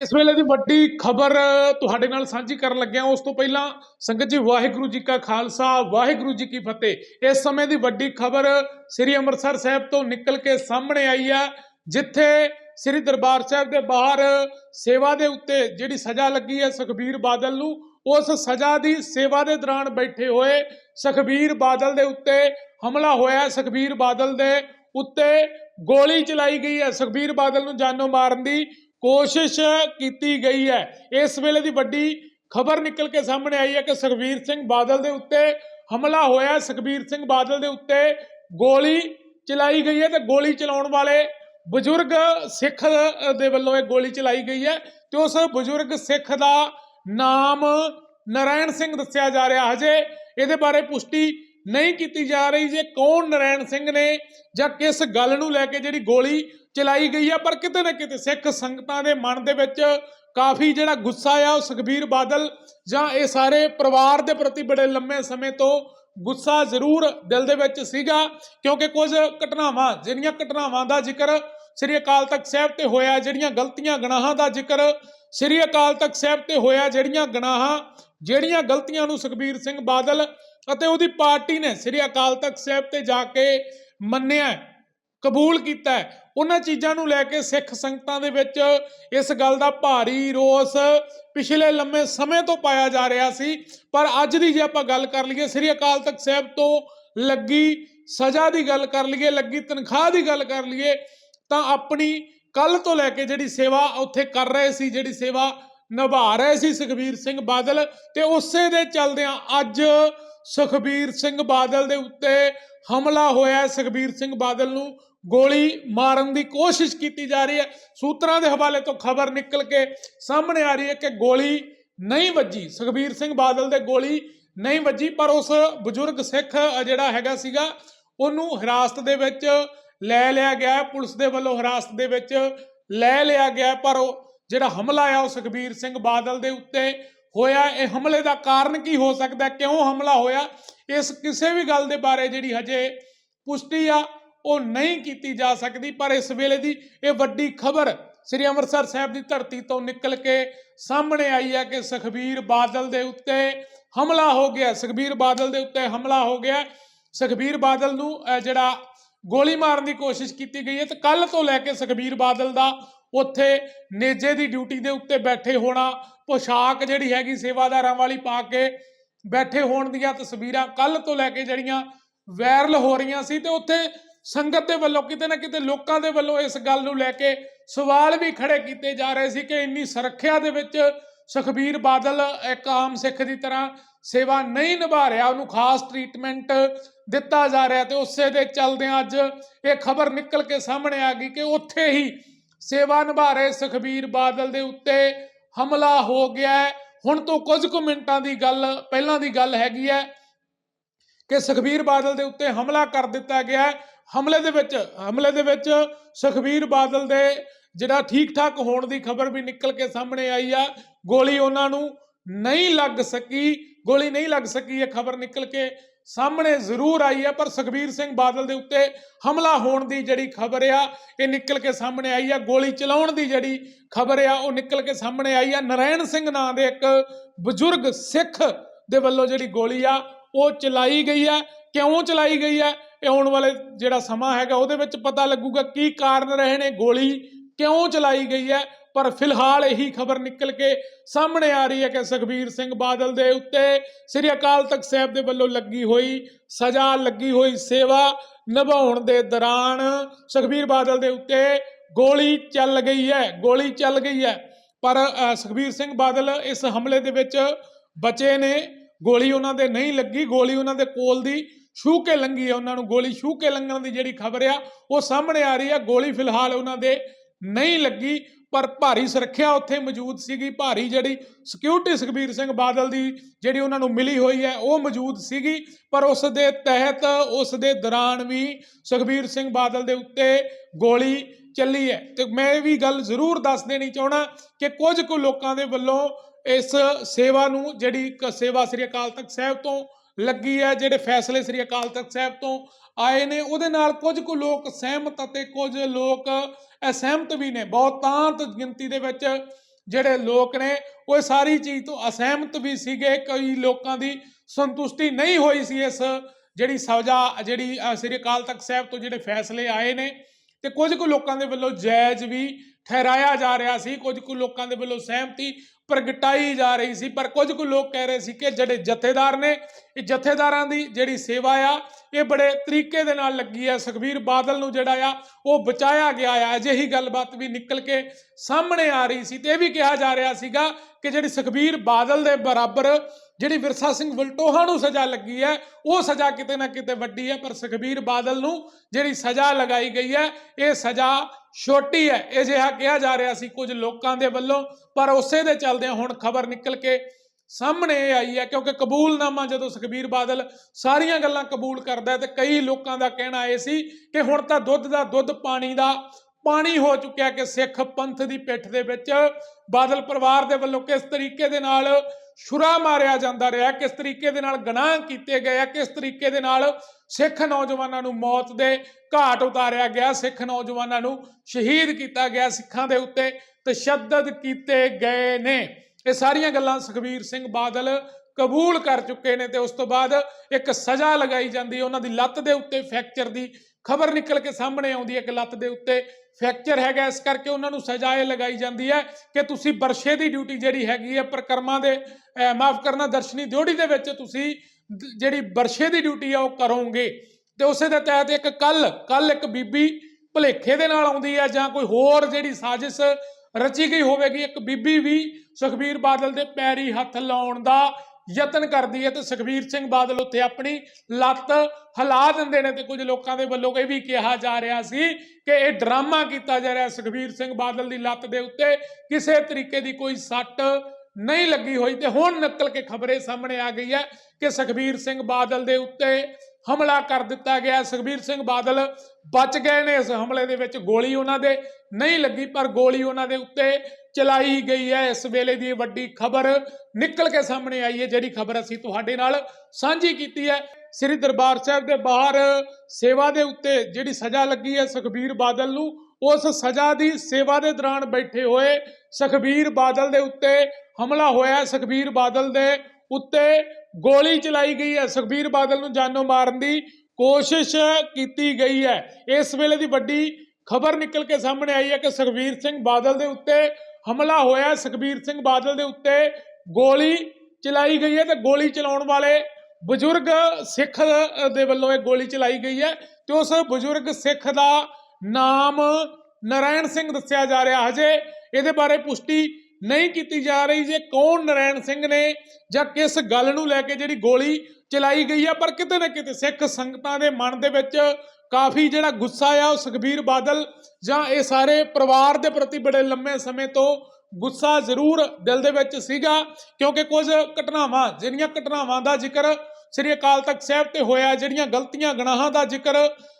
ਇਸ ਵੇਲੇ ਦੀ ਵੱਡੀ ਖਬਰ ਤੁਹਾਡੇ ਨਾਲ ਸਾਂਝੀ ਕਰਨ ਲੱਗਿਆ, ਉਸ ਤੋਂ ਪਹਿਲਾਂ ਸੰਗਤ ਜੀ, ਵਾਹਿਗੁਰੂ ਜੀ ਕਾ ਖਾਲਸਾ, ਵਾਹਿਗੁਰੂ ਜੀ ਕੀ ਫਤਿਹ। ਇਸ ਸਮੇਂ ਦੀ ਵੱਡੀ ਖਬਰ ਸ੍ਰੀ ਅੰਮ੍ਰਿਤਸਰ ਸਾਹਿਬ ਤੋਂ ਨਿਕਲ ਕੇ ਸਾਹਮਣੇ ਆਈ ਹੈ, ਜਿੱਥੇ ਸ੍ਰੀ ਦਰਬਾਰ ਸਾਹਿਬ ਦੇ ਬਾਹਰ ਸੇਵਾ ਦੇ ਉੱਤੇ ਜਿਹੜੀ ਸਜ਼ਾ ਲੱਗੀ ਹੈ ਸੁਖਬੀਰ ਬਾਦਲ ਨੂੰ, ਉਸ ਸਜ਼ਾ ਦੀ ਸੇਵਾ ਦੇ ਦੌਰਾਨ ਬੈਠੇ ਹੋਏ ਸੁਖਬੀਰ ਬਾਦਲ ਦੇ ਉੱਤੇ ਹਮਲਾ ਹੋਇਆ। ਸੁਖਬੀਰ ਬਾਦਲ ਦੇ ਉੱਤੇ ਗੋਲੀ ਚਲਾਈ ਗਈ ਹੈ। ਸੁਖਬੀਰ ਬਾਦਲ ਨੂੰ ਜਾਨੋਂ ਮਾਰਨ ਦੀ ਕੋਸ਼ਿਸ਼ ਕੀਤੀ ਗਈ ਹੈ। ਇਸ ਵੇਲੇ ਦੀ ਵੱਡੀ ਖਬਰ ਨਿਕਲ ਕੇ ਸਾਹਮਣੇ ਆਈ ਹੈ ਕਿ ਸੁਖਬੀਰ ਸਿੰਘ ਬਾਦਲ ਦੇ ਉੱਤੇ ਹਮਲਾ ਹੋਇਆ ਸੁਖਬੀਰ ਸਿੰਘ ਬਾਦਲ ਦੇ ਉੱਤੇ ਗੋਲੀ ਚਲਾਈ ਗਈ ਹੈ ਤੇ ਗੋਲੀ ਚਲਾਉਣ ਵਾਲੇ ਬਜ਼ੁਰਗ ਸਿੱਖ ਦੇ ਵੱਲੋਂ ਇਹ ਗੋਲੀ ਚਲਾਈ ਗਈ ਹੈ ਤੇ ਉਸ ਬਜ਼ੁਰਗ ਸਿੱਖ ਦਾ ਨਾਮ ਨਰਾਇਣ ਸਿੰਘ ਦੱਸਿਆ ਜਾ ਰਿਹਾ। ਹਜੇ ਇਹਦੇ ਬਾਰੇ ਪੁਸ਼ਟੀ ਨਹੀਂ ਕੀਤੀ ਜਾ ਰਹੀ। ਜੇ ਕੌਣ ਨਰਾਇਣ ਸਿੰਘ ਨੇ ਜਾਂ ਕਿਸ ਗੱਲ ਨੂੰ ਲੈ ਕੇ ਜਿਹੜੀ ਗੋਲੀ ਚਲਾਈ ਗਈ ਹੈ, ਪਰ ਕਿਤੇ ਨਾ ਕਿਤੇ ਸਿੱਖ ਸੰਗਤਾਂ ਦੇ ਮਨ ਦੇ ਵਿੱਚ ਕਾਫੀ ਜਿਹੜਾ ਗੁੱਸਾ ਆ, ਉਹ ਸੁਖਬੀਰ ਬਾਦਲ ਜਾਂ ਇਹ ਸਾਰੇ ਪਰਿਵਾਰ ਦੇ ਪ੍ਰਤੀ ਬੜੇ ਲੰਮੇ ਸਮੇਂ ਤੋਂ ਗੁੱਸਾ ਜ਼ਰੂਰ ਦਿਲ ਦੇ ਵਿੱਚ ਸੀਗਾ, ਕਿਉਂਕਿ ਕੁਝ ਘਟਨਾਵਾਂ, ਜਿਹੜੀਆਂ ਘਟਨਾਵਾਂ ਦਾ ਜ਼ਿਕਰ ਸ੍ਰੀ ਅਕਾਲ ਤਖਤ ਸਾਹਿਬ ਤੇ ਹੋਇਆ, ਜਿਹੜੀਆਂ ਗਲਤੀਆਂ ਗਨਾਹਾਂ ਦਾ ਜ਼ਿਕਰ ਸ੍ਰੀ ਅਕਾਲ ਤਖਤ ਸਾਹਿਬ ਤੇ ਹੋਇਆ, ਜਿਹੜੀਆਂ ਗਨਾਹਾਂ, ਜਿਹੜੀਆਂ ਗਲਤੀਆਂ ਨੂੰ ਸੁਖਬੀਰ ਸਿੰਘ ਬਾਦਲ ਅਤੇ ਉਹਦੀ ਪਾਰਟੀ ਨੇ ਸ੍ਰੀ ਅਕਾਲ ਤਖਤ ਸਾਹਿਬ ਤੇ ਜਾ ਕੇ ਮੰਨਿਆ ਕਬੂਲ ਕੀਤਾ ਉਹਨਾਂ ਚੀਜ਼ਾਂ ਨੂੰ ਲੈ ਕੇ ਸਿੱਖ ਸੰਗਤਾਂ ਦੇ ਵਿੱਚ ਇਸ ਗੱਲ ਦਾ ਭਾਰੀ ਰੋਸ ਪਿਛਲੇ ਲੰਮੇ ਸਮੇਂ ਤੋਂ ਪਾਇਆ ਜਾ ਰਿਹਾ ਸੀ। ਪਰ ਅੱਜ ਦੀ ਜੇ ਆਪਾਂ ਗੱਲ ਕਰ ਲਈਏ, ਸ੍ਰੀ ਅਕਾਲ ਤਖਤ ਸਾਹਿਬ ਤੋਂ ਲੱਗੀ ਸਜ਼ਾ ਦੀ ਗੱਲ ਕਰ ਲਈਏ, ਲੱਗੀ ਤਨਖਾਹ ਦੀ ਗੱਲ ਕਰ ਲਈਏ, ਤਾਂ ਆਪਣੀ ਕੱਲ ਤੋਂ ਲੈ ਕੇ ਜਿਹੜੀ ਸੇਵਾ ਉੱਥੇ ਕਰ ਰਹੇ ਸੀ, ਜਿਹੜੀ ਸੇਵਾ ਨਿਭਾ ਰਹੇ ਸੀ ਸੁਖਬੀਰ ਸਿੰਘ ਬਾਦਲ ਤੇ ਉਸੇ ਦੇ ਚੱਲਦਿਆਂ ਅੱਜ ਸੁਖਬੀਰ ਸਿੰਘ ਬਾਦਲ ਦੇ ਉੱਤੇ ਹਮਲਾ ਹੋਇਆ ਸੁਖਬੀਰ ਸਿੰਘ ਬਾਦਲ ਨੂੰ ਗੋਲੀ ਮਾਰਨ ਦੀ ਕੋਸ਼ਿਸ਼ ਕੀਤੀ ਜਾ ਰਹੀ ਹੈ। ਸੂਤਰਾਂ ਦੇ ਹਵਾਲੇ ਤੋਂ ਖਬਰ ਨਿਕਲ ਕੇ ਸਾਹਮਣੇ ਆ ਰਹੀ ਹੈ ਕਿ ਗੋਲੀ ਨਹੀਂ ਵੱਜੀ। ਸੁਖਬੀਰ ਸਿੰਘ ਬਾਦਲ ਦੇ ਗੋਲੀ ਨਹੀਂ ਵੱਜੀ, ਪਰ ਉਸ ਬਜ਼ੁਰਗ ਸਿੱਖ ਜਿਹੜਾ ਹੈਗਾ ਸੀਗਾ, ਉਹਨੂੰ ਹਿਰਾਸਤ ਦੇ ਵਿੱਚ ਲੈ ਲਿਆ ਗਿਆ ਪੁਲਿਸ ਦੇ ਵੱਲੋਂ ਹਿਰਾਸਤ ਦੇ ਵਿੱਚ ਲੈ ਲਿਆ ਗਿਆ ਪਰ ਉਹ ਜਿਹੜਾ ਹਮਲਾ ਆ ਉਹ ਸੁਖਬੀਰ ਸਿੰਘ ਬਾਦਲ ਦੇ ਉੱਤੇ ਹੋਇਆ। ਇਹ ਹਮਲੇ ਦਾ ਕਾਰਨ ਕੀ ਹੋ ਸਕਦਾ? ਕਿਉਂ ਹਮਲਾ ਹੋਇਆ? ਇਸ ਕਿਸੇ ਵੀ ਗੱਲ ਦੇ ਬਾਰੇ ਜਿਹੜੀ ਹਜੇ ਪੁਸ਼ਟੀ ਆ, ਉਹ ਨਹੀਂ ਕੀਤੀ ਜਾ ਸਕਦੀ। ਪਰ ਇਸ ਵੇਲੇ ਦੀ ਇਹ ਵੱਡੀ ਖਬਰ ਸ੍ਰੀ ਅੰਮ੍ਰਿਤਸਰ ਸਾਹਿਬ ਦੀ ਧਰਤੀ ਤੋਂ ਨਿਕਲ ਕੇ ਸਾਹਮਣੇ ਆਈ ਹੈ ਕਿ ਸੁਖਬੀਰ ਬਾਦਲ ਦੇ ਉੱਤੇ ਹਮਲਾ ਹੋ ਗਿਆ। ਸੁਖਬੀਰ ਬਾਦਲ ਦੇ ਉੱਤੇ ਹਮਲਾ ਹੋ ਗਿਆ। ਸੁਖਬੀਰ ਬਾਦਲ ਨੂੰ ਜਿਹੜਾ ਗੋਲੀ ਮਾਰਨ ਦੀ ਕੋਸ਼ਿਸ਼ ਕੀਤੀ ਗਈ ਹੈ ਤੇ ਕੱਲ ਤੋਂ ਲੈ ਕੇ ਸੁਖਬੀਰ ਬਾਦਲ ਦਾ ਉੱਥੇ ਨੇਜੇ ਦੀ ਡਿਊਟੀ ਦੇ ਉੱਤੇ ਬੈਠੇ ਹੋਣਾ, ਪੋਸ਼ਾਕ ਜਿਹੜੀ ਹੈਗੀ ਸੇਵਾਦਾਰਾਂ ਵਾਲੀ ਪਾ ਕੇ ਬੈਠੇ ਹੋਣ ਦੀਆਂ ਤਸਵੀਰਾਂ ਕੱਲ ਤੋਂ ਲੈ ਕੇ ਜਿਹੜੀਆਂ ਵਾਇਰਲ ਹੋ ਰਹੀਆਂ ਸੀ ਤੇ ਉੱਥੇ ਸੰਗਤ ਦੇ ਵੱਲੋਂ ਕਿਤੇ ਨਾ ਕਿਤੇ ਲੋਕਾਂ ਦੇ ਵੱਲੋਂ ਇਸ ਗੱਲ ਨੂੰ ਲੈ ਕੇ ਸਵਾਲ ਵੀ ਖੜੇ ਕੀਤੇ ਜਾ ਰਹੇ ਸੀ ਕਿ ਇੰਨੀ ਸੁਰੱਖਿਆ ਦੇ ਵਿੱਚ ਸੁਖਬੀਰ ਬਾਦਲ ਇੱਕ ਆਮ ਸਿੱਖ ਦੀ ਤਰ੍ਹਾਂ ਸੇਵਾ ਨਹੀਂ ਨਿਭਾ ਰਿਹਾ, ਉਹਨੂੰ ਖਾਸ ਟ੍ਰੀਟਮੈਂਟ ਦਿੱਤਾ ਜਾ ਰਿਹਾ ਤੇ ਉਸੇ ਦੇ ਚੱਲਦਿਆਂ ਅੱਜ ਇਹ ਖਬਰ ਨਿਕਲ ਕੇ ਸਾਹਮਣੇ ਆ ਗਈ ਕਿ ਉੱਥੇ ਹੀ ਸੇਵਾ ਨਿਭਾ ਰਹੇ ਸੁਖਬੀਰ ਬਾਦਲ ਦੇ ਉੱਤੇ ਹਮਲਾ ਹੋ ਗਿਆ ਹੁਣ ਤੋਂ ਕੁਝ ਕੁ ਮਿੰਟਾਂ ਦੀ ਗੱਲ, ਪਹਿਲਾਂ ਦੀ ਗੱਲ ਹੈਗੀ ਹੈ ਕਿ ਸੁਖਬੀਰ ਬਾਦਲ ਦੇ ਉੱਤੇ ਹਮਲਾ ਕਰ ਦਿੱਤਾ ਗਿਆ ਹੈ। ਹਮਲੇ ਦੇ ਵਿੱਚ, ਹਮਲੇ ਦੇ ਵਿੱਚ ਸੁਖਬੀਰ ਬਾਦਲ ਦੇ ਜਿਹੜਾ ਠੀਕ ਠਾਕ ਹੋਣ ਦੀ ਖਬਰ ਵੀ ਨਿਕਲ ਕੇ ਸਾਹਮਣੇ ਆਈ ਆ। ਗੋਲੀ ਉਹਨਾਂ ਨੂੰ ਨਹੀਂ ਲੱਗ ਸਕੀ, ਗੋਲੀ ਨਹੀਂ ਲੱਗ ਸਕੀ ਇਹ ਖਬਰ ਨਿਕਲ ਕੇ ਸਾਹਮਣੇ ਜ਼ਰੂਰ ਆਈ ਹੈ, ਪਰ ਸੁਖਬੀਰ ਸਿੰਘ ਬਾਦਲ ਦੇ ਉੱਤੇ ਹਮਲਾ ਹੋਣ ਦੀ ਜਿਹੜੀ ਖਬਰ ਆ, ਇਹ ਨਿਕਲ ਕੇ ਸਾਹਮਣੇ ਆਈ ਆ। ਗੋਲੀ ਚਲਾਉਣ ਦੀ ਜਿਹੜੀ ਖਬਰ ਆ, ਉਹ ਨਿਕਲ ਕੇ ਸਾਹਮਣੇ ਆਈ ਆ। ਨਰੈਣ ਸਿੰਘ ਨਾਂ ਦੇ ਇੱਕ ਬਜ਼ੁਰਗ ਸਿੱਖ ਦੇ ਵੱਲੋਂ ਜਿਹੜੀ ਗੋਲੀ ਆ, ਉਹ ਚਲਾਈ ਗਈ ਆ। ਕਿਉਂ ਚਲਾਈ ਗਈ ਆ? ਇਹ ਆਉਣ ਵਾਲੇ ਜਿਹੜਾ ਸਮਾਂ ਹੈਗਾ, ਉਹਦੇ ਵਿੱਚ ਪਤਾ ਲੱਗੂਗਾ ਕੀ ਕਾਰਨ ਰਹੇ ਨੇ ਗੋਲੀ, ਕਿਉਂ ਚਲਾਈ ਗਈ ਹੈ। ਪਰ ਫਿਲਹਾਲ ਇਹੀ ਖਬਰ ਨਿਕਲ ਕੇ ਸਾਹਮਣੇ ਆ ਰਹੀ ਹੈ ਕਿ ਸੁਖਬੀਰ ਸਿੰਘ ਬਾਦਲ ਦੇ ਉੱਤੇ ਸ੍ਰੀ ਅਕਾਲ ਤਖਤ ਸਾਹਿਬ ਦੇ ਵੱਲੋਂ ਲੱਗੀ ਹੋਈ ਸਜ਼ਾ, ਲੱਗੀ ਹੋਈ ਸੇਵਾ ਨਿਭਾਉਣ ਦੇ ਦੌਰਾਨ ਸੁਖਬੀਰ ਬਾਦਲ ਦੇ ਉੱਤੇ ਗੋਲੀ ਚੱਲ ਗਈ ਹੈ, ਗੋਲੀ ਚੱਲ ਗਈ ਹੈ। ਪਰ ਸੁਖਬੀਰ ਸਿੰਘ ਬਾਦਲ ਇਸ ਹਮਲੇ ਦੇ ਵਿੱਚ ਬਚੇ ਨੇ। ਗੋਲੀ ਉਹਨਾਂ ਦੇ ਨਹੀਂ ਲੱਗੀ, ਗੋਲੀ ਉਹਨਾਂ ਦੇ ਕੋਲ ਦੀ ਛੂ ਕੇ ਲੰਗੀ ਹੈ। ਉਹਨਾਂ ਨੂੰ ਗੋਲੀ ਛੂ ਕੇ ਲੰਘਣ ਦੀ ਜਿਹੜੀ ਖਬਰ ਆ, ਉਹ ਸਾਹਮਣੇ ਆ ਰਹੀ ਹੈ। ਗੋਲੀ ਫਿਲਹਾਲ ਉਹਨਾਂ ਦੇ ਨਹੀਂ ਲੱਗੀ। ਪਰ ਭਾਰੀ ਸੁਰੱਖਿਆ ਉੱਥੇ ਮੌਜੂਦ ਸੀਗੀ। ਭਾਰੀ ਜਿਹੜੀ ਸਿਕਿਉਰਿਟੀ ਸੁਖਬੀਰ ਸਿੰਘ ਬਾਦਲ ਦੀ ਜਿਹੜੀ ਉਹਨਾਂ ਨੂੰ ਮਿਲੀ ਹੋਈ ਹੈ, ਉਹ ਮੌਜੂਦ ਸੀਗੀ। ਪਰ ਉਸ ਦੇ ਤਹਿਤ, ਉਸ ਦੇ ਦੌਰਾਨ ਵੀ ਸੁਖਬੀਰ ਸਿੰਘ ਬਾਦਲ ਦੇ ਉੱਤੇ ਗੋਲੀ ਚੱਲੀ ਹੈ। ਤੇ ਮੈਂ ਇਹ ਵੀ ਗੱਲ ਜ਼ਰੂਰ ਦੱਸ ਦੇਣੀ ਚਾਹਣਾ ਕਿ ਕੁਝ ਕੁ ਲੋਕਾਂ ਦੇ ਵੱਲੋਂ ਇਸ ਸੇਵਾ ਨੂੰ ਜਿਹੜੀ ਕ- ਸੇਵਾ ਸ੍ਰੀ ਅਕਾਲ ਤਖਤ ਸਾਹਿਬ ਤੋਂ ਲੱਗੀ ਹੈ, ਜਿਹੜੇ ਫੈਸਲੇ ਸ੍ਰੀ ਅਕਾਲ ਤਖਤ ਸਾਹਿਬ ਤੋਂ ਆਏ ਨੇ, ਉਹਦੇ ਨਾਲ ਕੁਝ ਕੁ ਲੋਕ ਸਹਿਮਤ ਅਤੇ ਕੁਝ ਲੋਕ ਅਸਹਿਮਤ ਵੀ ਨੇ। ਬਹੁਤਾਂਤ ਗਿਣਤੀ ਦੇ ਵਿੱਚ ਜਿਹੜੇ ਲੋਕ ਨੇ, ਉਹ ਸਾਰੀ ਚੀਜ਼ ਤੋਂ ਅਸਹਿਮਤ ਵੀ ਸੀਗੇ। ਕਈ ਲੋਕਾਂ ਦੀ ਸੰਤੁਸ਼ਟੀ ਨਹੀਂ ਹੋਈ ਸੀ ਇਸ, ਜਿਹੜੀ ਸਜ਼ਾ ਜਿਹੜੀ ਸ੍ਰੀ ਅਕਾਲ ਤਖਤ ਸਾਹਿਬ ਤੋਂ ਜਿਹੜੇ ਫੈਸਲੇ ਆਏ ਨੇ। ਤੇ ਕੁਝ ਕੁ ਲੋਕਾਂ ਦੇ ਵੱਲੋਂ ਜਾਇਜ਼ ਵੀ ਠਹਿਰਾਇਆ ਜਾ ਰਿਹਾ ਸੀ, ਕੁਝ ਕੁ ਲੋਕਾਂ ਦੇ ਵੱਲੋਂ ਸਹਿਮਤੀ ਪ੍ਰਗਟਾਈ ਜਾ ਰਹੀ ਸੀ, ਪਰ ਕੁਝ ਕੁ ਲੋਕ ਕਹਿ ਰਹੇ ਸੀ ਕਿ ਜਿਹੜੇ ਜਥੇਦਾਰ ਨੇ, ਇਹ ਜਥੇਦਾਰਾਂ ਦੀ ਜਿਹੜੀ ਸੇਵਾ ਆ, ਇਹ ਬੜੇ ਤਰੀਕੇ ਦੇ ਨਾਲ ਲੱਗੀ ਆ। ਸੁਖਬੀਰ ਬਾਦਲ ਨੂੰ ਜਿਹੜਾ ਆ, ਉਹ ਬਚਾਇਆ ਗਿਆ ਆ। ਅਜਿਹੀ ਗੱਲਬਾਤ ਵੀ ਨਿਕਲ ਕੇ ਸਾਹਮਣੇ ਆ ਰਹੀ ਸੀ ਤੇ ਇਹ ਵੀ ਕਿਹਾ ਜਾ ਰਿਹਾ ਸੀਗਾ ਕਿ ਜਿਹੜੀ ਸੁਖਬੀਰ ਬਾਦਲ ਦੇ ਬਰਾਬਰ ਜਿਹੜੀ ਵਿਰਸਾ ਸਿੰਘ ਵਲਟੋਹਾ ਨੂੰ ਸਜ਼ਾ ਲੱਗੀ ਹੈ, ਉਹ ਸਜ਼ਾ ਕਿਤੇ ਨਾ ਕਿਤੇ ਵੱਡੀ ਹੈ, ਪਰ ਸੁਖਬੀਰ ਬਾਦਲ ਨੂੰ ਜਿਹੜੀ ਸਜ਼ਾ ਲਗਾਈ ਗਈ ਹੈ, ਇਹ ਸਜ਼ਾ ਛੋਟੀ ਹੈ। ਇਹ ਜਿਹਾ ਕਿਹਾ ਜਾ ਰਿਹਾ ਸੀ ਕੁਝ ਲੋਕਾਂ ਦੇ ਵੱਲੋਂ, ਪਰ ਉਸੇ ਦੇ ਚੱਲਦਿਆਂ ਹੁਣ ਖਬਰ ਨਿਕਲ ਕੇ ਸਾਹਮਣੇ ਇਹ ਆਈ ਹੈ, ਕਿਉਂਕਿ ਕਬੂਲਨਾਮਾ ਜਦੋਂ ਸੁਖਬੀਰ ਬਾਦਲ ਸਾਰੀਆਂ ਗੱਲਾਂ ਕਬੂਲ ਕਰਦਾ ਹੈ ਤੇ ਕਈ ਲੋਕਾਂ ਦਾ ਕਹਿਣਾ ਇਹ ਸੀ ਕਿ ਹੁਣ ਤਾਂ ਦੁੱਧ ਦਾ ਦੁੱਧ, ਪਾਣੀ ਦਾ ਪਾਣੀ ਹੋ ਚੁੱਕਿਆ ਕਿ ਸਿੱਖ ਪੰਥ ਦੀ ਪਿੱਠ ਦੇ ਵਿੱਚ ਬਾਦਲ ਪਰਿਵਾਰ ਦੇ ਵੱਲੋਂ ਕਿਸ ਤਰੀਕੇ ਦੇ ਨਾਲ ਛੁਰਾ ਮਾਰਿਆ ਜਾਂਦਾ ਰਿਹਾ। ਕਿਸ ਤਰੀਕੇ ਦੇ ਨਾਲ ਗੁਨਾਹ ਕੀਤੇ ਗਏ ਆ? ਕਿਸ ਤਰੀਕੇ ਦੇ ਨਾਲ ਸਿੱਖ ਨੌਜਵਾਨਾਂ ਨੂੰ ਮੌਤ ਦੇ ਘਾਟ ਉਤਾਰਿਆ ਗਿਆ? ਸਿੱਖ ਨੌਜਵਾਨਾਂ ਨੂੰ ਸ਼ਹੀਦ ਕੀਤਾ ਗਿਆ ਸਿੱਖਾਂ ਦੇ ਉੱਤੇ ਤਸ਼ੱਦਦ ਕੀਤੇ ਗਏ ਨੇ। ਇਹ ਸਾਰੀਆਂ ਗੱਲਾਂ ਸੁਖਬੀਰ ਸਿੰਘ ਬਾਦਲ ਕਬੂਲ ਕਰ ਚੁੱਕੇ ਨੇ ਤੇ ਉਸ ਤੋਂ ਬਾਅਦ ਇੱਕ ਸਜ਼ਾ ਲਗਾਈ ਜਾਂਦੀ ਉਹਨਾਂ ਦੀ ਲੱਤ ਦੇ ਉੱਤੇ ਫ੍ਰੈਕਚਰ ਦੀ ਖਬਰ ਨਿਕਲ ਕੇ ਸਾਹਮਣੇ ਆਉਂਦੀ ਹੈ ਕਿ ਲੱਤ ਦੇ ਉੱਤੇ ਫ੍ਰੈਕਚਰ ਹੈਗਾ, ਇਸ ਕਰਕੇ ਉਹਨਾਂ ਨੂੰ ਸਜ਼ਾਏ ਲਗਾਈ ਜਾਂਦੀ ਹੈ ਕਿ ਤੁਸੀਂ ਬਰਸ਼ੇ ਦੀ ਡਿਊਟੀ ਜਿਹੜੀ ਹੈਗੀ ਹੈ, ਪ੍ਰਕਰਮਾਂ ਦੇ ਮਾਫ ਕਰਨਾ, ਦਰਸ਼ਨੀ ਦਿਉੜੀ ਦੇ ਵਿੱਚ ਤੁਸੀਂ ਜਿਹੜੀ ਬਰਸ਼ੇ ਦੀ ਡਿਊਟੀ ਆ ਉਹ ਕਰੋਗੇ। ਤੇ ਉਸੇ ਦੇ ਤਹਿਤ ਇੱਕ ਕੱਲ ਕੱਲ ਇੱਕ ਬੀਬੀ ਭਲੇਖੇ ਦੇ ਨਾਲ ਆਉਂਦੀ ਹੈ ਜਾਂ ਕੋਈ ਹੋਰ ਜਿਹੜੀ ਸਾਜ਼ਿਸ਼ ਰਚੀ ਗਈ ਹੋਵੇਗੀ, ਇੱਕ ਬੀਬੀ ਵੀ ਸੁਖਬੀਰ ਬਾਦਲ ਦੇ ਪੈਰੀ ਹੱਥ ਲਾਉਣ ਦਾ ਯਤਨ ਕਰਦੀ ਹੈ ਤੇ ਸੁਖਬੀਰ ਸਿੰਘ ਬਾਦਲ ਉੱਥੇ ਆਪਣੀ ਲੱਤ ਹਿਲਾ ਦਿੰਦੇ ਨੇ ਤੇ ਕੁਝ ਲੋਕਾਂ ਦੇ ਵੱਲੋਂ ਇਹ ਵੀ ਕਿਹਾ ਜਾ ਰਿਹਾ ਸੀ ਕਿ ਇਹ ਡਰਾਮਾ ਕੀਤਾ ਜਾ ਰਿਹਾ ਸੁਖਬੀਰ ਸਿੰਘ ਬਾਦਲ ਦੀ ਲੱਤ ਦੇ ਉੱਤੇ। ਕਿਸੇ ਤਰੀਕੇ ਦੀ ਕੋਈ ਸੱਟ ਨਹੀਂ ਲੱਗੀ ਹੋਈ ਤੇ ਹੁਣ ਨਿਕਲ ਕੇ ਖਬਰੇ ਸਾਹਮਣੇ ਆ ਗਈ ਹੈ ਕਿ ਸੁਖਬੀਰ ਸਿੰਘ ਬਾਦਲ ਦੇ ਉੱਤੇ ਹਮਲਾ ਕਰ ਦਿੱਤਾ ਗਿਆ ਸੁਖਬੀਰ ਸਿੰਘ ਬਾਦਲ ਬਚ ਗਏ ਨੇ। ਇਸ ਹਮਲੇ ਦੇ ਵਿੱਚ ਗੋਲੀ ਉਹਨਾਂ ਦੇ ਨਹੀਂ ਲੱਗੀ, ਪਰ ਗੋਲੀ ਉਹਨਾਂ ਦੇ ਉੱਤੇ ਚਲਾਈ ਗਈ ਹੈ। ਇਸ ਵੇਲੇ ਦੀ ਵੱਡੀ ਖਬਰ ਨਿਕਲ ਕੇ ਸਾਹਮਣੇ ਆਈ ਹੈ, ਜਿਹੜੀ ਖਬਰ ਅਸੀਂ ਤੁਹਾਡੇ ਨਾਲ ਸਾਂਝੀ ਕੀਤੀ ਹੈ। ਸ੍ਰੀ ਦਰਬਾਰ ਸਾਹਿਬ ਦੇ ਬਾਹਰ ਸੇਵਾ ਦੇ ਉੱਤੇ ਜਿਹੜੀ ਸਜ਼ਾ ਲੱਗੀ ਹੈ ਸੁਖਬੀਰ ਬਾਦਲ ਨੂੰ, ਉਸ ਸਜ਼ਾ ਦੀ ਸੇਵਾ ਦੇ ਦੌਰਾਨ ਬੈਠੇ ਹੋਏ ਸੁਖਬੀਰ ਬਾਦਲ ਦੇ ਉੱਤੇ ਹਮਲਾ ਹੋਇਆ ਸੁਖਬੀਰ ਬਾਦਲ ਦੇ ਉੱਤੇ ਗੋਲੀ ਚਲਾਈ ਗਈ ਹੈ। ਸੁਖਬੀਰ ਬਾਦਲ ਨੂੰ ਜਾਨੋਂ ਮਾਰਨ ਦੀ ਕੋਸ਼ਿਸ਼ ਕੀਤੀ ਗਈ ਹੈ। ਇਸ ਵੇਲੇ ਦੀ ਵੱਡੀ ਖਬਰ ਨਿਕਲ ਕੇ ਸਾਹਮਣੇ ਆਈ ਹੈ ਕਿ ਸੁਖਬੀਰ ਸਿੰਘ ਬਾਦਲ ਦੇ ਉੱਤੇ ਹਮਲਾ ਹੋਇਆ। ਸੁਖਬੀਰ ਸਿੰਘ ਬਾਦਲ ਦੇ ਉੱਤੇ ਗੋਲੀ ਚਲਾਈ ਗਈ ਹੈ ਤੇ ਗੋਲੀ ਚਲਾਉਣ ਵਾਲੇ ਬਜ਼ੁਰਗ ਸਿੱਖ ਦੇ ਵੱਲੋਂ ਇਹ ਗੋਲੀ ਚਲਾਈ ਗਈ ਹੈ ਤੇ ਉਸ ਬਜ਼ੁਰਗ ਸਿੱਖ ਦਾ ਨਾਮ ਨਰਾਇਣ ਸਿੰਘ ਦੱਸਿਆ ਜਾ ਰਿਹਾ। ਹਜੇ ਇਹਦੇ ਬਾਰੇ ਪੁਸ਼ਟੀ ਨਹੀਂ ਕੀਤੀ ਜਾ ਰਹੀ ਜੇ ਕੌਣ ਨਰਾਇਣ ਸਿੰਘ ਨੇ ਜਾਂ ਕਿਸ ਗੱਲ ਨੂੰ ਲੈ ਕੇ ਜਿਹੜੀ ਗੋਲੀ ਚਲਾਈ ਗਈ ਹੈ, ਪਰ ਕਿਤੇ ਨਾ ਕਿਤੇ ਸਿੱਖ ਸੰਗਤਾਂ ਦੇ ਮਨ ਦੇ ਵਿੱਚ ਕਾਫੀ ਜਿਹੜਾ ਗੁੱਸਾ ਆ ਉਹ ਸੁਖਬੀਰ ਬਾਦਲ ਜਾਂ ਇਹ ਸਾਰੇ ਪਰਿਵਾਰ ਦੇ ਪ੍ਰਤੀ ਬੜੇ ਲੰਮੇ ਸਮੇਂ ਤੋਂ ਗੁੱਸਾ ਜ਼ਰੂਰ ਦਿਲ ਦੇ ਵਿੱਚ ਸੀਗਾ, ਕਿਉਂਕਿ ਕੁਝ ਘਟਨਾਵਾਂ, ਜਿਹੜੀਆਂ ਘਟਨਾਵਾਂ ਦਾ ਜ਼ਿਕਰ ਸ੍ਰੀ ਅਕਾਲ ਤਖਤ ਸਾਹਿਬ ਤੇ ਹੋਇਆ, ਜਿਹੜੀਆਂ ਗਲਤੀਆਂ ਗੁਨਾਹਾਂ ਦਾ ਜ਼ਿਕਰ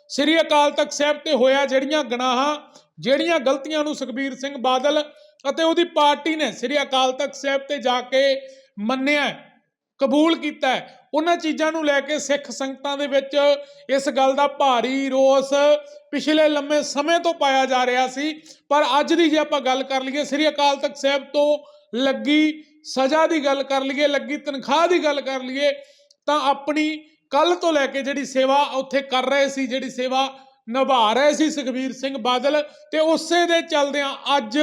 ਸ੍ਰੀ ਅਕਾਲ ਤਖਤ ਸਾਹਿਬ ਤੇ ਹੋਇਆ, ਜਿਹੜੀਆਂ ਗੁਨਾਹਾਂ, ਜਿਹੜੀਆਂ ਗਲਤੀਆਂ ਨੂੰ ਸੁਖਬੀਰ ਸਿੰਘ ਬਾਦਲ ਅਤੇ ਉਹਦੀ ਪਾਰਟੀ ਨੇ ਸ੍ਰੀ ਅਕਾਲ ਤਖਤ ਸਾਹਿਬ ਤੇ ਜਾ ਕੇ ਮੰਨਿਆ ਕਬੂਲ ਕੀਤਾ ਉਹਨਾਂ ਚੀਜ਼ਾਂ ਨੂੰ ਲੈ ਕੇ ਸਿੱਖ ਸੰਗਤਾਂ ਦੇ ਵਿੱਚ ਇਸ ਗੱਲ ਦਾ ਭਾਰੀ ਰੋਸ ਪਿਛਲੇ ਲੰਮੇ ਸਮੇਂ ਤੋਂ ਪਾਇਆ ਜਾ ਰਿਹਾ ਸੀ। ਪਰ ਅੱਜ ਦੀ ਜੇ ਆਪਾਂ ਗੱਲ ਕਰ ਲਈਏ, ਸ੍ਰੀ ਅਕਾਲ ਤਖਤ ਸਾਹਿਬ ਤੋਂ ਲੱਗੀ ਸਜ਼ਾ ਦੀ ਗੱਲ ਕਰ ਲਈਏ, ਲੱਗੀ ਤਨਖਾਹ ਦੀ ਗੱਲ ਕਰ ਲਈਏ, ਤਾਂ ਆਪਣੀ ਕੱਲ ਤੋਂ ਲੈ ਕੇ ਜਿਹੜੀ ਸੇਵਾ ਉੱਥੇ ਕਰ ਰਹੇ ਸੀ, ਜਿਹੜੀ ਸੇਵਾ ਨਿਭਾ ਰਹੇ ਸੀ ਸੁਖਬੀਰ ਸਿੰਘ ਬਾਦਲ ਤੇ ਉਸੇ ਦੇ ਚੱਲਦਿਆਂ ਅੱਜ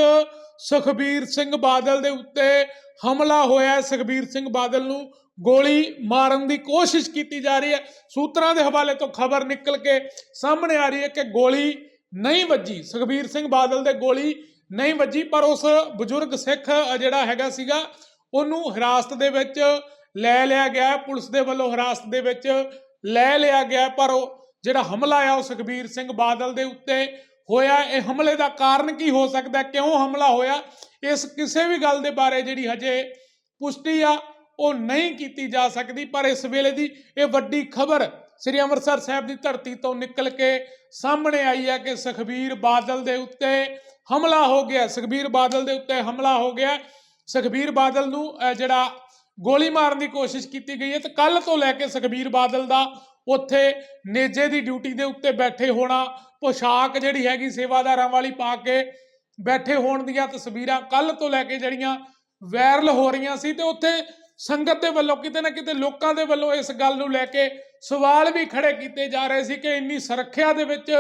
ਸੁਖਬੀਰ ਸਿੰਘ ਬਾਦਲ ਦੇ ਉੱਤੇ ਹਮਲਾ ਹੋਇਆ ਸੁਖਬੀਰ ਸਿੰਘ ਬਾਦਲ ਨੂੰ ਗੋਲੀ ਮਾਰਨ ਦੀ ਕੋਸ਼ਿਸ਼ ਕੀਤੀ ਜਾ ਰਹੀ ਹੈ। ਸੂਤਰਾਂ ਦੇ ਹਵਾਲੇ ਤੋਂ ਖਬਰ ਨਿਕਲ ਕੇ ਸਾਹਮਣੇ ਆ ਰਹੀ ਹੈ ਕਿ ਗੋਲੀ ਨਹੀਂ ਵੱਜੀ। ਸੁਖਬੀਰ ਸਿੰਘ ਬਾਦਲ ਦੇ ਗੋਲੀ ਨਹੀਂ ਵੱਜੀ, ਪਰ ਉਸ ਬਜ਼ੁਰਗ ਸਿੱਖ ਜਿਹੜਾ ਹੈਗਾ ਸੀਗਾ, ਉਹਨੂੰ ਹਿਰਾਸਤ ਦੇ ਵਿੱਚ ਲੈ ਲਿਆ ਗਿਆ। ਪੁਲਿਸ ਦੇ ਵੱਲੋਂ ਹਿਰਾਸਤ ਦੇ ਵਿੱਚ ਲੈ ਲਿਆ ਗਿਆ, ਪਰ ਉਹ ਜਿਹੜਾ ਹਮਲਾ ਆ, ਉਹ ਸੁਖਬੀਰ ਸਿੰਘ ਬਾਦਲ ਦੇ ਉੱਤੇ ਹੋਇਆ। ਇਹ ਹਮਲੇ ਦਾ ਕਾਰਨ ਕੀ ਹੋ ਸਕਦਾ ਕਿਉਂ ਹਮਲਾ ਹੋਇਆ? ਇਸ ਕਿਸੇ ਵੀ ਗੱਲ ਦੇ ਬਾਰੇ ਜਿਹੜੀ ਹਜੇ ਪੁਸ਼ਟੀ ਆ ਉਹ ਨਹੀਂ ਕੀਤੀ ਜਾ ਸਕਦੀ, ਪਰ ਇਸ ਵੇਲੇ ਦੀ ਇਹ ਵੱਡੀ ਖਬਰ ਸ੍ਰੀ ਅੰਮ੍ਰਿਤਸਰ ਸਾਹਿਬ ਦੀ ਧਰਤੀ ਤੋਂ ਨਿਕਲ ਕੇ ਸਾਹਮਣੇ ਆਈ ਹੈ ਕਿ ਸੁਖਬੀਰ ਬਾਦਲ ਦੇ ਉੱਤੇ ਹਮਲਾ ਹੋ ਗਿਆ। ਸੁਖਬੀਰ ਬਾਦਲ ਦੇ ਉੱਤੇ ਹਮਲਾ ਹੋ ਗਿਆ। ਸੁਖਬੀਰ ਬਾਦਲ ਨੂੰ ਜਿਹੜਾ ਗੋਲੀ ਮਾਰਨ ਦੀ ਕੋਸ਼ਿਸ਼ ਕੀਤੀ ਗਈ ਹੈ ਤੇ ਕੱਲ ਤੋਂ ਲੈ ਕੇ ਸੁਖਬੀਰ ਬਾਦਲ ਦਾ ਉੱਥੇ ਨੇਜੇ ਦੀ ਡਿਊਟੀ ਦੇ ਉੱਤੇ ਬੈਠੇ ਹੋਣਾ, ਪੋਸ਼ਾਕ ਜਿਹੜੀ ਹੈਗੀ ਸੇਵਾਦਾਰਾਂ ਵਾਲੀ ਪਾ ਕੇ ਬੈਠੇ ਹੋਣ ਦੀਆਂ ਤਸਵੀਰਾਂ ਕੱਲ ਤੋਂ ਲੈ ਕੇ ਜਿਹੜੀਆਂ ਵਾਇਰਲ ਹੋ ਰਹੀਆਂ ਸੀ ਤੇ ਉੱਥੇ ਸੰਗਤ ਦੇ ਵੱਲੋਂ, ਕਿਤੇ ਨਾ ਕਿਤੇ ਲੋਕਾਂ ਦੇ ਵੱਲੋਂ ਇਸ ਗੱਲ ਨੂੰ ਲੈ ਕੇ ਸਵਾਲ ਵੀ ਖੜੇ ਕੀਤੇ ਜਾ ਰਹੇ ਸੀ ਕਿ ਇੰਨੀ ਸੁਰੱਖਿਆ ਦੇ ਵਿੱਚ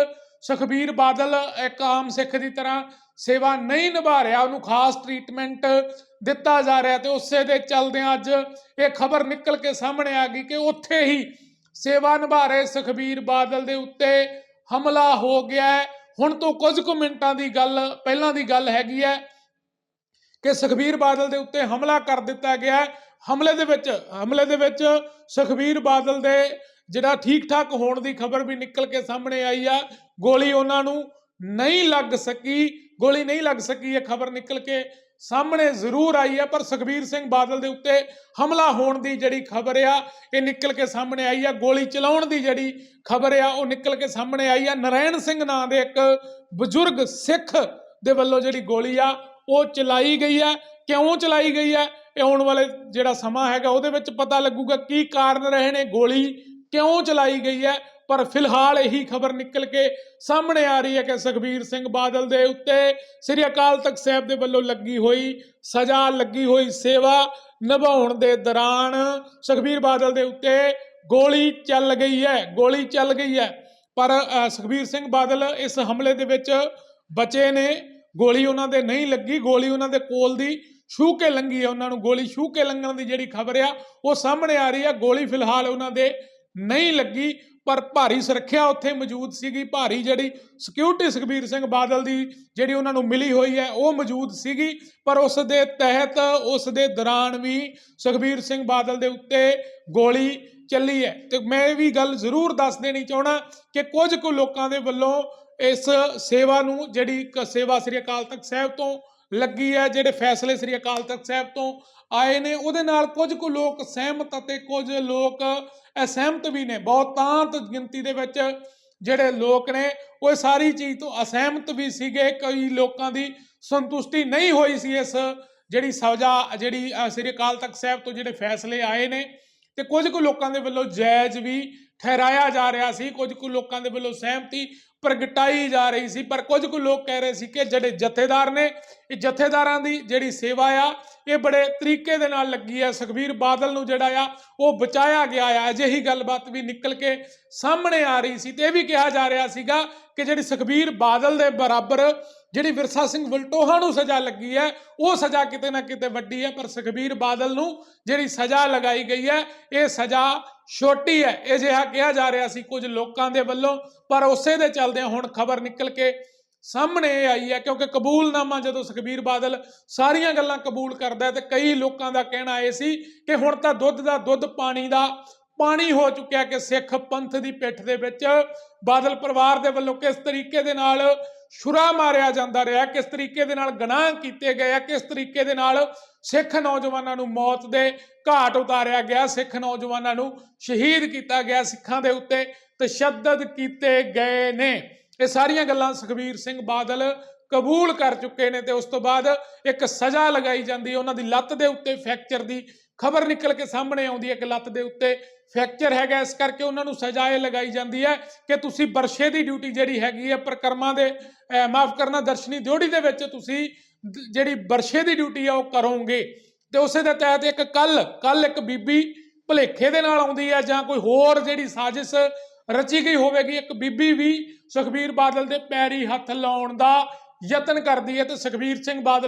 ਸੁਖਬੀਰ ਬਾਦਲ ਇੱਕ ਆਮ ਸਿੱਖ ਦੀ ਤਰ੍ਹਾਂ ਸੇਵਾ ਨਹੀਂ ਨਿਭਾ ਰਿਹਾ, ਉਹਨੂੰ ਖਾਸ ਟ੍ਰੀਟਮੈਂਟ ਦਿੱਤਾ ਜਾ ਰਿਹਾ ਤੇ ਉਸੇ ਦੇ ਚੱਲਦਿਆਂ ਅੱਜ ਇਹ ਖਬਰ ਨਿਕਲ ਕੇ ਸਾਹਮਣੇ ਆ ਗਈ ਕਿ ਉੱਥੇ ਹੀ ਸੇਵਾ ਨਿਭਾ ਰਹੇ ਸੁਖਬੀਰ ਬਾਦਲ ਦੇ ਉੱਤੇ ਹਮਲਾ ਹੋ ਗਿਆ ਹੈ। ਹੁਣ ਤੋਂ ਕੁਝ ਕੁ ਮਿੰਟਾਂ ਦੀ ਗੱਲ, ਪਹਿਲਾਂ ਦੀ ਗੱਲ ਹੈਗੀ ਹੈ ਕਿ ਸੁਖਬੀਰ ਬਾਦਲ ਦੇ ਉੱਤੇ ਹਮਲਾ ਕਰ ਦਿੱਤਾ ਗਿਆ ਹਮਲੇ ਦੇ ਵਿੱਚ, ਹਮਲੇ ਦੇ ਵਿੱਚ ਸੁਖਬੀਰ ਬਾਦਲ ਦੇ ਜਿਹੜਾ ਠੀਕ ਠਾਕ ਹੋਣ ਦੀ ਖਬਰ ਵੀ ਨਿਕਲ ਕੇ ਸਾਹਮਣੇ ਆਈ ਆ, ਗੋਲੀ ਉਹਨਾਂ ਨੂੰ ਨਹੀਂ ਲੱਗ ਸਕੀ, ਗੋਲੀ ਨਹੀਂ ਲੱਗ ਸਕੀ, ਇਹ ਖਬਰ ਨਿਕਲ ਕੇ ਸਾਹਮਣੇ ਜ਼ਰੂਰ ਆਈ ਹੈ ਪਰ ਸੁਖਬੀਰ ਸਿੰਘ ਬਾਦਲ ਦੇ ਉੱਤੇ ਹਮਲਾ ਹੋਣ ਦੀ ਜਿਹੜੀ ਖਬਰ ਆ, ਇਹ ਨਿਕਲ ਕੇ ਸਾਹਮਣੇ ਆਈ ਆ, ਗੋਲੀ ਚਲਾਉਣ ਦੀ ਜਿਹੜੀ ਖਬਰ ਆ, ਉਹ ਨਿਕਲ ਕੇ ਸਾਹਮਣੇ ਆਈ ਆ। ਨਰੈਣ ਸਿੰਘ ਨਾਂ ਦੇ ਇੱਕ ਬਜ਼ੁਰਗ ਸਿੱਖ ਦੇ ਵੱਲੋਂ ਜਿਹੜੀ ਗੋਲੀ ਆ ਉਹ ਚਲਾਈ ਗਈ ਹੈ। ਕਿਉਂ ਚਲਾਈ ਗਈ ਹੈ? ਇਹ ਆਉਣ ਵਾਲੇ ਜਿਹੜਾ ਸਮਾਂ ਹੈਗਾ, ਉਹਦੇ ਵਿੱਚ ਪਤਾ ਲੱਗੂਗਾ ਕੀ ਕਾਰਨ ਰਹੇ ਨੇ ਗੋਲੀ, ਕਿਉਂ ਚਲਾਈ ਗਈ ਹੈ। ਪਰ ਫਿਲਹਾਲ ਇਹੀ ਖਬਰ ਨਿਕਲ ਕੇ ਸਾਹਮਣੇ ਆ ਰਹੀ ਹੈ ਕਿ ਸੁਖਬੀਰ ਸਿੰਘ ਬਾਦਲ ਦੇ ਉੱਤੇ ਸ੍ਰੀ ਅਕਾਲ ਤਖਤ ਸਾਹਿਬ ਦੇ ਵੱਲੋਂ ਲੱਗੀ ਹੋਈ ਸਜ਼ਾ, ਲੱਗੀ ਹੋਈ ਸੇਵਾ ਨਿਭਾਉਣ ਦੇ ਦੌਰਾਨ ਸੁਖਬੀਰ ਬਾਦਲ ਦੇ ਉੱਤੇ ਗੋਲੀ ਚੱਲ ਗਈ ਹੈ, ਗੋਲੀ ਚੱਲ ਗਈ ਹੈ। ਪਰ ਸੁਖਬੀਰ ਸਿੰਘ ਬਾਦਲ ਇਸ ਹਮਲੇ ਦੇ ਵਿੱਚ ਬਚੇ ਨੇ। ਗੋਲੀ ਉਹਨਾਂ ਦੇ ਨਹੀਂ ਲੱਗੀ, ਗੋਲੀ ਉਹਨਾਂ ਦੇ ਕੋਲ ਦੀ ਛੂ ਕੇ ਲੰਗੀ ਹੈ ਉਹਨਾਂ ਨੂੰ, ਗੋਲੀ ਛੂ ਕੇ ਲੰਘਣ ਦੀ ਜਿਹੜੀ ਖਬਰ ਆ, ਉਹ ਸਾਹਮਣੇ ਆ ਰਹੀ ਆ, ਗੋਲੀ ਫਿਲਹਾਲ ਉਹਨਾਂ ਦੇ ਨਹੀਂ ਲੱਗੀ, ਪਰ ਭਾਰੀ ਸੁਰੱਖਿਆ ਉੱਥੇ ਮੌਜੂਦ ਸੀਗੀ, ਭਾਰੀ ਜਿਹੜੀ ਸਿਕਿਉਰਿਟੀ ਸੁਖਬੀਰ ਸਿੰਘ ਬਾਦਲ ਦੀ ਜਿਹੜੀ ਉਹਨਾਂ ਨੂੰ ਮਿਲੀ ਹੋਈ ਹੈ, ਉਹ ਮੌਜੂਦ ਸੀਗੀ, ਪਰ ਉਸ ਦੇ ਤਹਿਤ, ਉਸ ਦੇ ਦੌਰਾਨ ਵੀ ਸੁਖਬੀਰ ਸਿੰਘ ਬਾਦਲ ਦੇ ਉੱਤੇ ਗੋਲੀ ਚੱਲੀ ਹੈ। ਤੇ ਮੈਂ ਇਹ ਵੀ ਗੱਲ ਜ਼ਰੂਰ ਦੱਸ ਦੇਣੀ ਚਾਹਣਾ ਕਿ ਕੁਝ ਕੁ ਲੋਕਾਂ ਦੇ ਵੱਲੋਂ ਇਸ ਸੇਵਾ ਨੂੰ ਜਿਹੜੀ ਇੱਕ ਸੇਵਾ ਸ੍ਰੀ ਅਕਾਲ ਤਖਤ ਸਾਹਿਬ ਤੋਂ ਲੱਗੀ ਹੈ, ਜਿਹੜੇ ਫੈਸਲੇ ਸ੍ਰੀ ਅਕਾਲ ਤਖਤ ਸਾਹਿਬ ਤੋਂ ਆਏ ਨੇ, ਉਹਦੇ ਨਾਲ ਕੁਝ ਕੁ ਲੋਕ ਸਹਿਮਤ ਅਤੇ ਕੁਝ ਲੋਕ ਅਸਹਿਮਤ ਵੀ ਨੇ। ਬਹੁਤਾਂਤ ਗਿਣਤੀ ਦੇ ਵਿੱਚ ਜਿਹੜੇ ਲੋਕ ਨੇ, ਉਹ ਇਹ ਸਾਰੀ ਚੀਜ਼ ਤੋਂ ਅਸਹਿਮਤ ਵੀ ਸੀਗੇ। ਕਈ ਲੋਕਾਂ ਦੀ ਸੰਤੁਸ਼ਟੀ ਨਹੀਂ ਹੋਈ ਸੀ ਇਸ ਜਿਹੜੀ ਸਜ਼ਾ ਜਿਹੜੀ ਸ੍ਰੀ ਅਕਾਲ ਤਖਤ ਸਾਹਿਬ ਤੋਂ ਜਿਹੜੇ ਫੈਸਲੇ ਆਏ ਨੇ ਤੇ ਕੁਝ ਕੁ ਲੋਕਾਂ ਦੇ ਵੱਲੋਂ ਜਾਇਜ਼ ਵੀ ਠਹਿਰਾਇਆ ਜਾ ਰਿਹਾ ਸੀ, ਕੁਝ ਕੁ ਲੋਕਾਂ ਦੇ ਵੱਲੋਂ ਸਹਿਮਤੀ ਪ੍ਰਗਟਾਈ ਜਾ ਰਹੀ ਸੀ, ਪਰ ਕੁਝ ਕੁ ਲੋਕ ਕਹਿ ਰਹੇ ਸੀ ਕਿ ਜਿਹੜੇ ਜਥੇਦਾਰ ਨੇ, ਇਹ ਜਥੇਦਾਰਾਂ ਦੀ ਜਿਹੜੀ ਸੇਵਾ ਆ, ਇਹ ਬੜੇ ਤਰੀਕੇ ਦੇ ਨਾਲ ਲੱਗੀ ਆ। ਸੁਖਬੀਰ ਬਾਦਲ ਨੂੰ ਜਿਹੜਾ ਆ, ਉਹ ਬਚਾਇਆ ਗਿਆ ਆ। ਅਜਿਹੀ ਗੱਲਬਾਤ ਵੀ ਨਿਕਲ ਕੇ ਸਾਹਮਣੇ ਆ ਰਹੀ ਸੀ ਤੇ ਇਹ ਵੀ ਕਿਹਾ ਜਾ ਰਿਹਾ ਸੀਗਾ ਕਿ ਜਿਹੜੀ ਸੁਖਬੀਰ ਬਾਦਲ ਦੇ ਬਰਾਬਰ ਜਿਹੜੀ ਵਿਰਸਾ ਸਿੰਘ ਵਲਟੋਹਾ ਨੂੰ ਸਜ਼ਾ ਲੱਗੀ ਹੈ, ਉਹ ਸਜ਼ਾ ਕਿਤੇ ਨਾ ਕਿਤੇ ਵੱਡੀ ਹੈ, ਪਰ ਸੁਖਬੀਰ ਬਾਦਲ ਨੂੰ ਜਿਹੜੀ ਸਜ਼ਾ ਲਗਾਈ ਗਈ ਹੈ, ਇਹ ਸਜ਼ਾ ਛੋਟੀ ਹੈ ਇਹ ਜਿਹਾ ਕਿਹਾ ਜਾ ਰਿਹਾ ਸੀ ਕੁਝ ਲੋਕਾਂ ਦੇ ਵੱਲੋਂ, ਪਰ ਉਸੇ ਦੇ ਚੱਲਦਿਆਂ ਹੁਣ ਖਬਰ ਨਿਕਲ ਕੇ ਸਾਹਮਣੇ ਇਹ ਆਈ ਹੈ, ਕਿਉਂਕਿ ਕਬੂਲਨਾਮਾ ਜਦੋਂ ਸੁਖਬੀਰ ਬਾਦਲ ਸਾਰੀਆਂ ਗੱਲਾਂ ਕਬੂਲ ਕਰਦਾ ਤੇ ਕਈ ਲੋਕਾਂ ਦਾ ਕਹਿਣਾ ਇਹ ਸੀ ਕਿ ਹੁਣ ਤਾਂ ਦੁੱਧ ਦਾ ਦੁੱਧ, ਪਾਣੀ ਦਾ ਪਾਣੀ ਹੋ ਚੁੱਕਿਆ ਕਿ ਸਿੱਖ ਪੰਥ ਦੀ ਪਿੱਠ ਦੇ ਵਿੱਚ ਬਾਦਲ ਪਰਿਵਾਰ ਦੇ ਵੱਲੋਂ ਕਿਸ ਤਰੀਕੇ ਦੇ ਨਾਲ ਛੁਰਾ ਮਾਰਿਆ ਜਾਂਦਾ ਰਿਹਾ। ਕਿਸ ਤਰੀਕੇ ਦੇ ਨਾਲ ਗੁਨਾਹ ਕੀਤੇ ਗਏ ਆ? ਕਿਸ ਤਰੀਕੇ ਦੇ ਨਾਲ ਸਿੱਖ ਨੌਜਵਾਨਾਂ ਨੂੰ ਮੌਤ ਦੇ ਘਾਟ ਉਤਾਰਿਆ ਗਿਆ? ਸਿੱਖ ਨੌਜਵਾਨਾਂ ਨੂੰ ਸ਼ਹੀਦ ਕੀਤਾ ਗਿਆ ਸਿੱਖਾਂ ਦੇ ਉੱਤੇ ਤਸ਼ੱਦਦ ਕੀਤੇ ਗਏ ਨੇ। ਇਹ ਸਾਰੀਆਂ ਗੱਲਾਂ ਸੁਖਬੀਰ ਸਿੰਘ ਬਾਦਲ ਕਬੂਲ ਕਰ ਚੁੱਕੇ ਨੇ ਤੇ ਉਸ ਤੋਂ ਬਾਅਦ ਇੱਕ ਸਜ਼ਾ ਲਗਾਈ ਜਾਂਦੀ ਉਹਨਾਂ ਦੀ ਲੱਤ ਦੇ ਉੱਤੇ ਫ੍ਰੈਕਚਰ ਦੀ ਖਬਰ ਨਿਕਲ ਕੇ ਸਾਹਮਣੇ ਆਉਂਦੀ ਹੈ ਕਿ ਲੱਤ ਦੇ ਉੱਤੇ। ਫ੍ਰੈਕਚਰ ਹੈਗਾ, ਇਸ ਕਰਕੇ ਉਹਨਾਂ ਨੂੰ ਸਜਾਏ ਲਗਾਈ ਜਾਂਦੀ ਹੈ ਕਿ ਤੁਸੀਂ ਬਰਸ਼ੇ ਦੀ ਡਿਊਟੀ ਜਿਹੜੀ ਹੈਗੀ ਹੈ, ਪ੍ਰਕਰਮਾਂ ਦੇ ਮਾਫ ਕਰਨਾ ਦਰਸ਼ਨੀ ਡਿਊਟੀ ਦੇ ਵਿੱਚ ਤੁਸੀਂ ਜਿਹੜੀ ਬਰਸ਼ੇ ਦੀ ਡਿਊਟੀ ਆ, ਉਹ ਕਰੋਗੇ। ਤੇ ਉਸੇ ਦੇ ਤਹਿਤ ਇੱਕ ਕੱਲ ਕੱਲ ਇੱਕ ਬੀਬੀ ਭਲੇਖੇ ਦੇ ਨਾਲ ਆਉਂਦੀ ਹੈ ਜਾਂ ਕੋਈ ਹੋਰ ਜਿਹੜੀ ਸਾਜ਼ਿਸ਼ ਰਚੀ ਗਈ ਹੋਵੇਗੀ, ਇੱਕ ਬੀਬੀ ਵੀ ਸੁਖਬੀਰ ਬਾਦਲ ਦੇ ਪੈਰੀ ਹੱਥ ਲਾਉਣ ਦਾ ਯਤਨ ਕਰਦੀ ਹੈ ਤੇ ਸੁਖਬੀਰ ਸਿੰਘ ਬਾਦਲ